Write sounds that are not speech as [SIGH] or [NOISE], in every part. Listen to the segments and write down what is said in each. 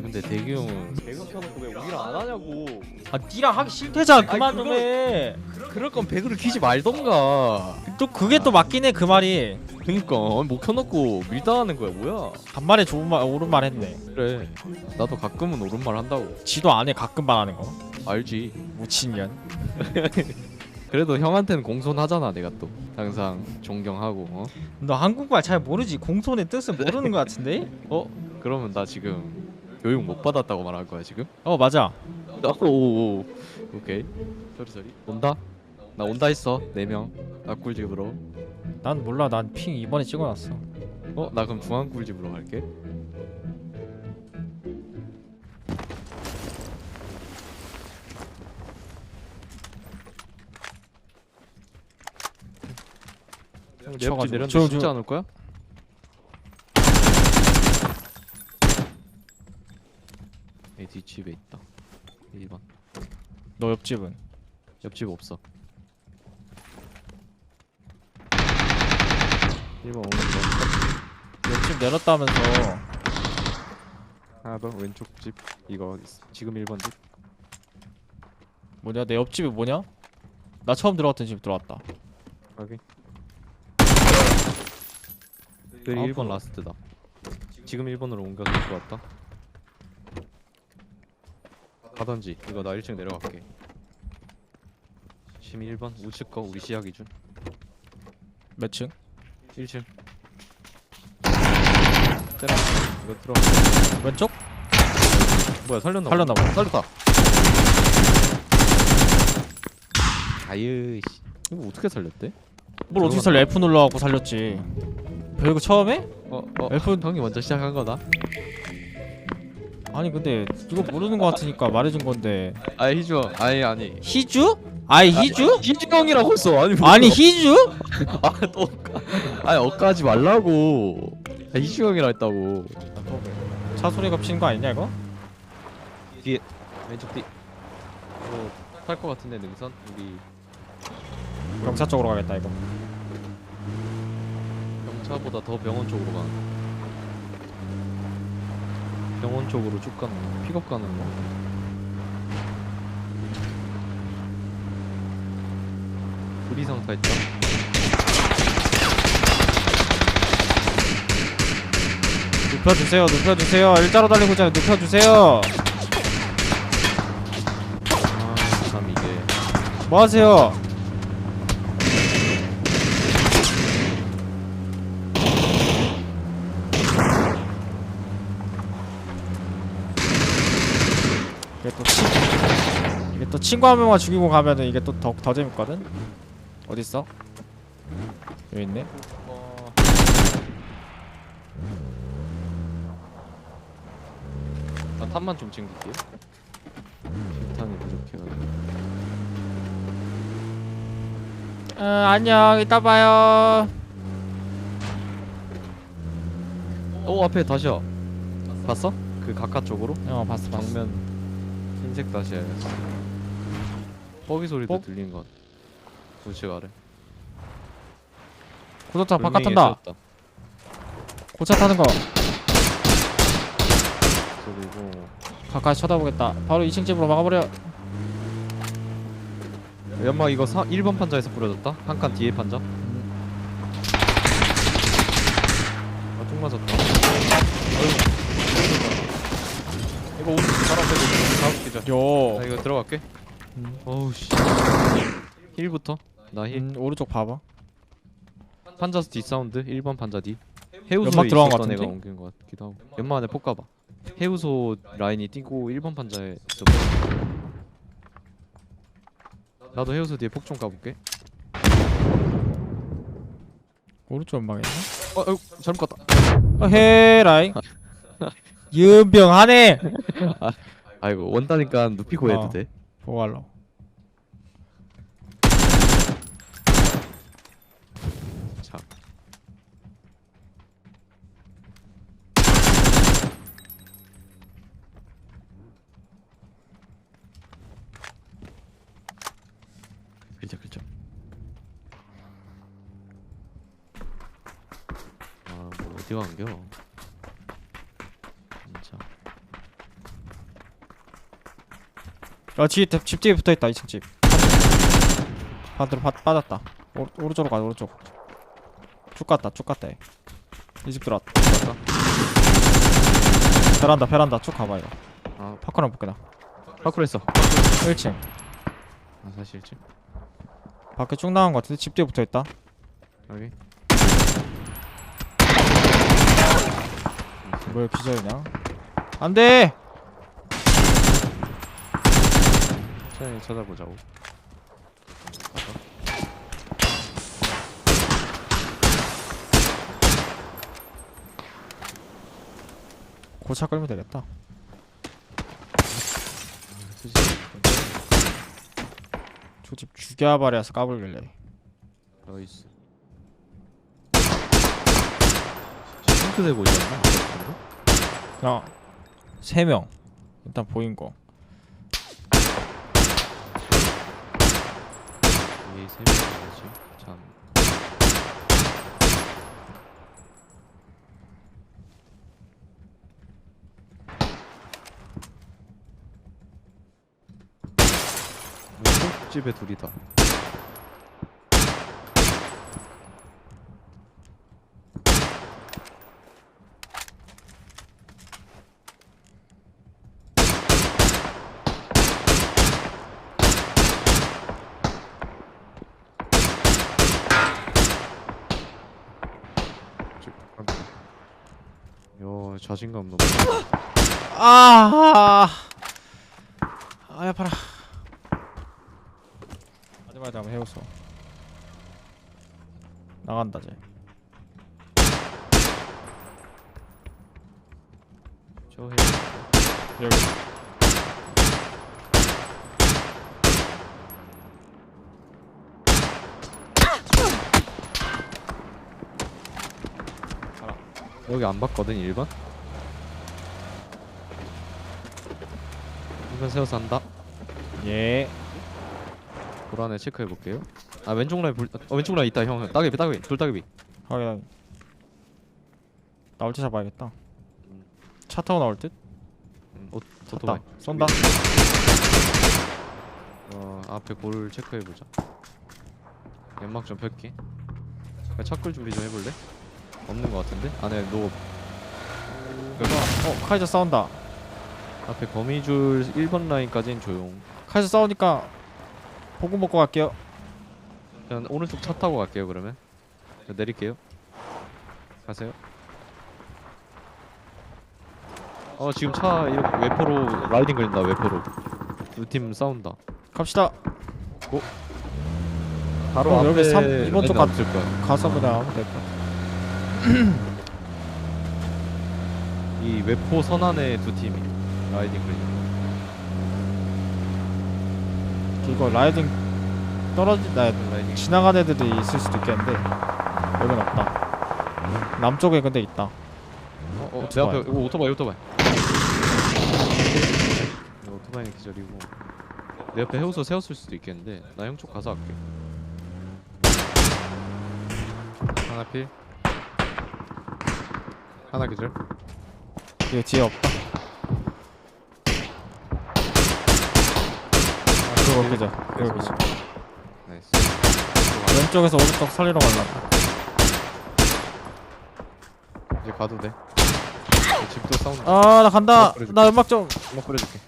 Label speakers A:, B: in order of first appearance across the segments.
A: 아니 근데 대기 형은 배그 켜놓고 왜 우리랑 안 하냐고.
B: 아 니랑 하기 싫대잖아 그만
A: 그거-
B: 좀해
A: 그럴 건 배그를 키지 말던가.
B: 또 그게 또 맞긴 해 그 말이.
A: 그니까. 뭐 켜놓고 밀당하는 거야 뭐야?
B: 간만에 좋은 말 옳은 말 했네.
A: 그래. 나도 가끔은 옳은 말 한다고.
B: 지도 안 해 가끔 말하는 거.
A: 알지.
B: 무친년. [LAUGHS]
A: 그래도 형한테는 공손하잖아 내가 또. 항상 존경하고 어?
B: 너 한국말 잘 모르지? 공손의 뜻을 모르는 거 같은데?
A: 어? 그러면 나 지금 교육 못 받았다고 말할 거야 지금?
B: 어 맞아
A: 오오 오케이 소리 소리 온다? 나 온다 했어 4명 나 꿀집으로
B: 난 몰라 난 핑 이번에 찍어놨어
A: 어? 나 그럼 중앙 꿀집으로 갈게 형, 내 옆집
B: 쳐가지고.
A: 내렸는데
B: 저-
A: 쉽지
B: 저-
A: 않을 거야? 뒷집에 있다. 1번.
B: 너 옆집은?
A: 옆집 없어. 1번 오는 거
B: 옆집 내렸다면서.
A: 하나 더 왼쪽 집. 이거 있- 지금 1번 집.
B: 뭐냐? 내 옆집이 뭐냐? 나 처음 들어갔던 집 들어왔다.
A: 여기 그
B: 아,
A: 1번
B: 뭐야.
A: 라스트다. 지금 1번으로 옮겨서 들어왔다 가던지. 이거 나 1층 내려갈게. 지금 1번 우측 거 우리 시야 기준.
B: 몇 층?
A: 1층. 때라 이거 들어
B: 왼쪽?
A: 뭐야 살렸나
B: 살렸나 보다.
A: 살렸다. 아유 씨. 이거 어떻게 살렸대?
B: 뭘 어떻게 살려? F 눌러갖고 살렸지. 별거 처음 해?
A: 어, 어.
B: F
A: 형이 먼저 시작한 거다
B: 아니 근데 이거 모르는 거 같으니까 말해준 건데.
A: 아 희주 아니 아니.
B: 희주? 아이 희주?
A: 희주 형이라고 했어. 아니 뭐
B: 아니 희주? [LAUGHS]
A: 아또 아니 엇가지 말라고. 아, 희주 형이라 했다고.
B: 차 소리가 피는 거 아니냐 이거?
A: 왼쪽 뒤. 이거 탈거 같은데 능선? 우리.
B: 경찰 쪽으로 가겠다 이거.
A: 경차보다 더 병원 쪽으로 가는 병원 쪽으로 쭉 가는 거 픽업 가는 거. 우리상 타 있다
B: 눕혀주세요 눕혀주세요. 일자로 달리고 있잖아요. 눕혀주세요.
A: 아 참 이게.
B: 뭐하세요 이게 또 친, 이게 또 친구 한 명만 죽이고 가면은 이게 또 더 더 재밌거든? 어디 있어? 여기 있네?
A: 어... 나 탑만 좀 챙길게요. 탄이 부족해가지고.
B: 어, 안녕. 이따 봐요.
A: 어 앞에 다시야. 봤어? 그 가까 쪽으로?
B: 어 봤어 봤어.
A: 정면 흰색 다시야 뻐기 소리도
B: 뻑?
A: 들리는 것 같아. 우측 아래.
B: 고속차 바깥 탄다. 고차 타는 거.
A: 그리고
B: 가까이 쳐다보겠다. 바로 2층 집으로 막아버려.
A: 연막 이거 사, 1번 판자에서 뿌려졌다? 한 칸 뒤에 판자? 아뚝 맞았다 어이구 이거 오늘 바로 앞에 다음 기자. 요나 이거 들어갈게.
B: 음.
A: 어우 씨. 힐부터? 나 힐?
B: 음, 오른쪽 봐봐.
A: 판자 뒤 사운드? 1번 판자 뒤?
B: 연막
A: 해우소에
B: 들어간 것
A: 있었던 애가
B: 같은데?
A: 옮긴 것 같기도 하고. 연막 안에 폭 가 봐. 해우소 라인이 뛰고 1번 판자에 있어. 나도 해우소 뒤에 폭좀 가볼게.
B: 오른쪽 연막에 있나?
A: 어, 어 잘못 갔다.
B: 어, 헤라이 [LAUGHS] 연병하네
A: 아이고 원다니까 눕히고 해도
B: 어.
A: 돼
B: 보갈로
A: 자. 글자 글자 아뭐 어디 간겨 진짜
B: 어 뒤에 집- 집 뒤에 붙어있다 2층 집. 반대로 빠, 빠졌다. 오, 오른쪽으로 가 오른쪽. 쭉 갔다 쭉 갔다 이 집 들어왔다 베란다 베란다 쭉 가봐 이거.
A: 아.
B: 파크랑 볼게 나.
A: 파쿠르 했어.
B: 1층.
A: 아 사실 지
B: 밖에 쭉 나간 거 같은데 집 뒤에 붙어있다.
A: 여기?
B: 뭘 기절이냐 안돼
A: 천천히 찾아보자고.
B: 고차 끌면 되겠다. 저집 죽여버려서 까불길래.
A: 나이스. 싱크대 보이지 않나?
B: 그냥 3명. 일단 보인 거
A: 위에 세 명이지? 참. 왼쪽 집에 둘이다 요 자신감 너무
B: 아, 아, 아파라. 마지막에 한번 해보소. 나간다 쟤.
A: 저 해
B: 여기.
A: 여기 안 봤거든 1번 1번 세워서 한다
B: 예.
A: 불안에 체크해 볼게요 아 왼쪽 라인 불... 어 왼쪽 라인 있다 형 따개비 따개비 돌 따개비
B: 확인. 확인. 나올 때 잡아야겠다.
A: 음.
B: 차 타고 나올 듯?
A: 음, 오,
B: 탔다.
A: 오토바이
B: 쏜다.
A: 어 앞에 골 체크해 보자 연막 좀 펼게 야, 차끌 준비 좀 해볼래? 없는 거 같은데? 안에 노
B: 어, 카이저 싸운다.
A: 앞에 거미줄 1번 라인까지는 조용.
B: 카이저 싸우니까 보고 먹고 갈게요.
A: 그냥 오른쪽 차 타고 갈게요 그러면. 자, 내릴게요. 가세요. 어 지금 차 이렇게 외포로 라이딩 걸린다 외포로. 두 팀 싸운다.
B: 갑시다.
A: 바로
B: 그럼
A: 앞에
B: 여기 삼- 이번 쪽
A: 애는
B: 갔-
A: 거야.
B: 가서 그냥 하면 될것 같아. [CLEARS THROAT]
A: 이 외포 선안에 두 팀이 라이딩 걸리는
B: 이거 라이딩 떨어진다.
A: 거 라이딩
B: 지나간 애들도 있을 수도 있겠는데 여긴 없다. 남쪽에 근데 있다.
A: 어, 어, 내
B: 오토바이.
A: 앞에 이거 오토바이 오토바이 이거 오토바이는 기절이고 내 옆에 해우소 세웠을 수도 있겠는데 나 형 쪽 가서 할게 하나 필 하나 기절
B: 이게 뒤에 없다.
A: 네.
B: 그죠. 그거 그죠.
A: 나이스
B: 왼쪽에서 오른쪽 살리러 갈란다.
A: 이제 가도 돼 집도 싸운다
B: 아, 나 간다. 나 연막 좀.
A: 한번 뿌려줄게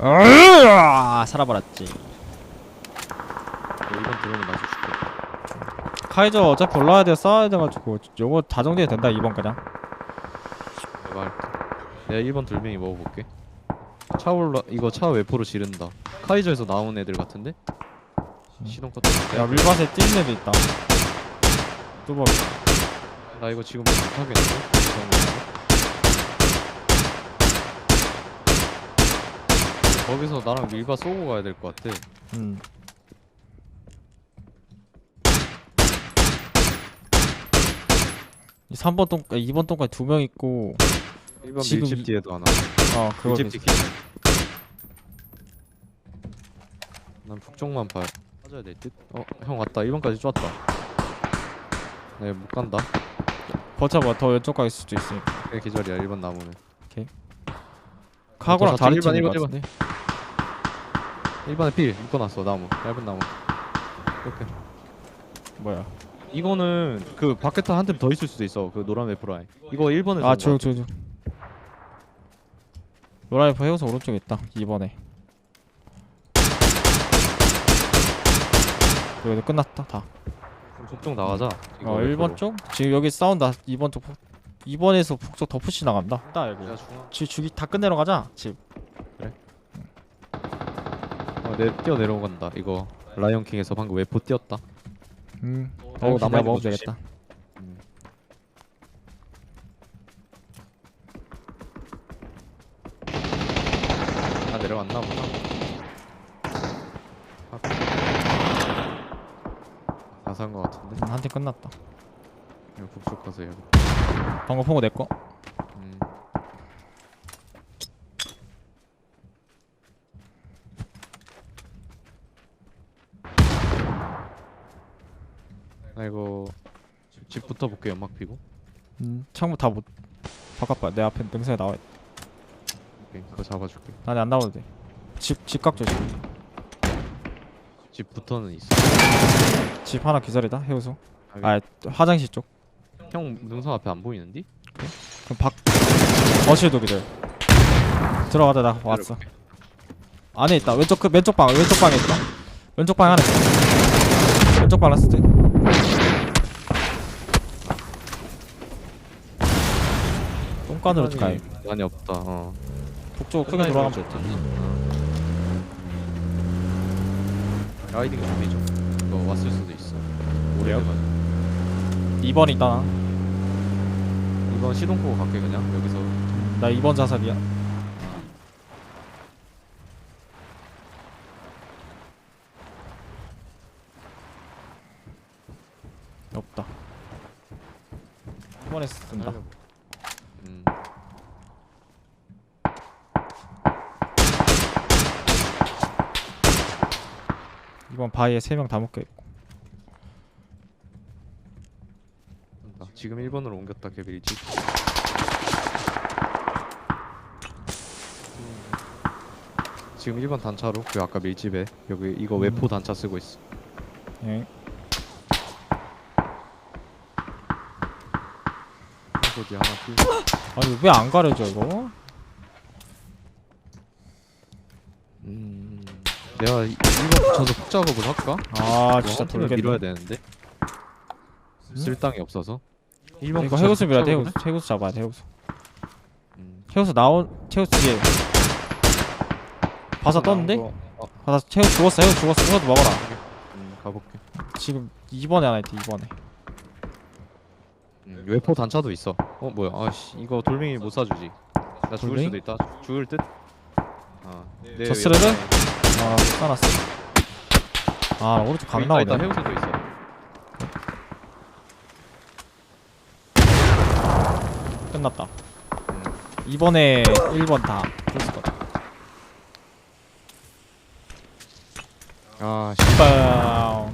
B: 으아, 살아버렸지.
A: 이번 들어오면 나도 줄게
B: 카이저 어차피 올라와야 돼 싸워야 돼가지고 요거 다 정리해도 된다 이번 그냥.
A: 내가 할게 내가 1번 돌멩이 먹어볼게 차 올라 이거 차 외포로 지른다 카이저에서 나온 애들 같은데? 시동 껐다
B: 야 밀밭에 뛰는 애도 있다. 뚜벅.
A: 나 이거 지금 못하겠는데? 거기서 나랑 밀바 쏘고 가야 될 것 같아
B: 음. 이 3번 동, 아, 2번 동까지 두 명 있고
A: 1번
B: 지금
A: 밀집
B: 이-
A: 뒤에도 하나
B: 어 그거
A: 밀집
B: 계속-
A: 뒤 난 북쪽만 봐요 빠져야 될 듯. 어? 형 왔다. 1번까지 쫓았다. 네 못 간다.
B: 버텨봐. 더 왼쪽 가 있을 수도 있으니까.
A: 그게 기절이야 1번 남으면.
B: 오케이. 카고랑
A: 더
B: 다른
A: 샀지?
B: 팀인 것
A: 일반,
B: 같은데?
A: 1번에 필 묶어놨어 나무. 얇은 나무. 이렇게.
B: 뭐야?
A: 이거는 그 바켓타 한템더 있을 수도 있어 그 노란 웨프라인 이거 1번에
B: 아 저기 저기 노라이프 해우소 오른쪽에 있다 2번에 여기도 끝났다 다.
A: 북쪽 나가자. 이거
B: 어,
A: 웨프로.
B: 1번 쪽? 지금 여기 싸운다. 2번 쪽 2번에서 북쪽 더 푸시 나간다. 딱 여기
A: 내가 중앙.
B: 지 죽이 다 끝내러 가자 집.
A: 어, 내 뛰어 내려간다 이거. 라이언킹에서 방금 웨포 뛰었다.
B: 음.
A: 어,
B: 어,
A: 남아있는
B: 남아
A: 거
B: 먹으면
A: 조심.
B: 되겠다.
A: 음. 다 내려왔나 보다 산 거 같은데?
B: 음, 한팀 끝났다.
A: 이거 북쪽 가서 해야
B: 방금 포고 내꺼
A: 음. 나 이거 집- 집 붙어볼게 연막 피고.
B: 음, 창문 다못 바깥 봐내 앞에 능선에 나와
A: 오케이 그거 잡아줄게.
B: 나는 안 나와도 돼집 집 각 조심
A: 집 붙어는 있어.
B: 집 하나 기다리다 해우소.
A: 아,
B: 아 화장실 쪽.
A: 형 능선 앞에 안 보이는디?
B: 그럼 밖 거실도 기다려. 들어가다 나 왔어. 안에 있다. 왼쪽 그 왼쪽 방 왼쪽 방에 있다. 왼쪽 방에 하나 있어 왼쪽 방 라스트. 똥간으로 가야
A: 많이, 많이 없다 어.
B: 북쪽 크게 돌아가면 좋다
A: 라이딩 준비 좀 이거 왔을 수도 있어.
B: 그래요?
A: 오래돼가지고.
B: 2번 있다.
A: 이번 시동 끄고 갈게 그냥. 여기서.
B: 나 2번 자살이야. 없다. 2번에 쓴다
A: 음.
B: 이번 바위에 3명 다 묶여 있고
A: 나 지금 1번으로 옮겼다 개빌지 지금 1번 단차로 그 아까 밀집에 여기 이거
B: 음.
A: 외포 단차 쓰고 있어
B: 예.
A: 어디 하나 필
B: 아니 왜 안 가려져 이거?
A: 내가 1번 붙여서 폭 작업을 할까?
B: 아
A: 이거
B: 진짜
A: 한 팀을
B: 돌겠네.
A: 밀어야 되는데? 쓸 땅이 없어서? 1번
B: 이거 해우수 밀어야 돼 해우수. 해우수 잡아야 돼 해우수.
A: 음.
B: 해우수 나온 해우수 뒤에. 바사 떴는데?
A: 거- 어,
B: 바사 해우수 죽었어 해우수 죽었어. 해우수 먹어라.
A: 음, 가볼게.
B: 지금 2번에 하나 있대 2번에.
A: 음, 외포 단차도 있어. 어 뭐야? 아씨 이거 돌멩이 못 사주지. 나 죽을
B: 돌멩이?
A: 수도 있다. 죽을 듯? 아,
B: 내저 스레드?
A: 옆에-
B: 아 까놨어 아 오른쪽 강 나오네
A: 해우소도 있어
B: 끝났다
A: 음.
B: 2번에 1번 다 풀스
A: 거아 씨.
B: 빵